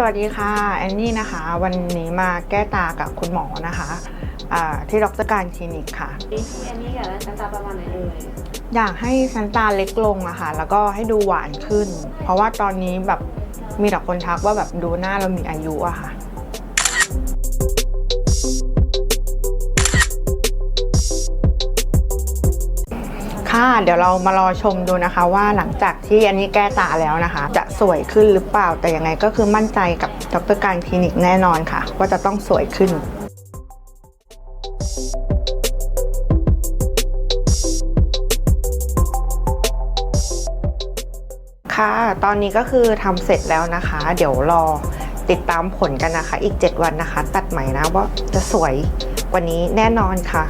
สวัสดีค่ะแอนนี่นะคะ วันนี้มาแก้ตากับคุณหมอนะคะอ่าที่ดรการคลินิกค่ะพี่แอนนี่อยากได้ชั้นตาประมาณไหนเอ่ยอยากให้ชั้นตาเล็กลงอะค่ะ แล้วก็ให้ดูหวานขึ้น เพราะว่าตอนนี้แบบมีแต่คนทักว่าแบบดูหน้าเรามีอายุอะค่ะ ค่ะ เดี๋ยวเรามารอชมดูนะคะ ว่าหลังจากที่อันนี้แก้ตาแล้วนะคะ จะสวยขึ้นหรือเปล่าแต่ยังไงก็คือมั่นใจกับดรการคลินิกแน่นอนค่ะ ว่าจะต้องสวยขึ้นค่ะ ตอนนี้ก็คือทำเสร็จแล้วนะคะ เดี๋ยวรอติดตามผลกันนะคะ อีก 7 วันนะคะ ตัดใหม่นะว่าจะสวยกว่านี้แน่นอนค่ะ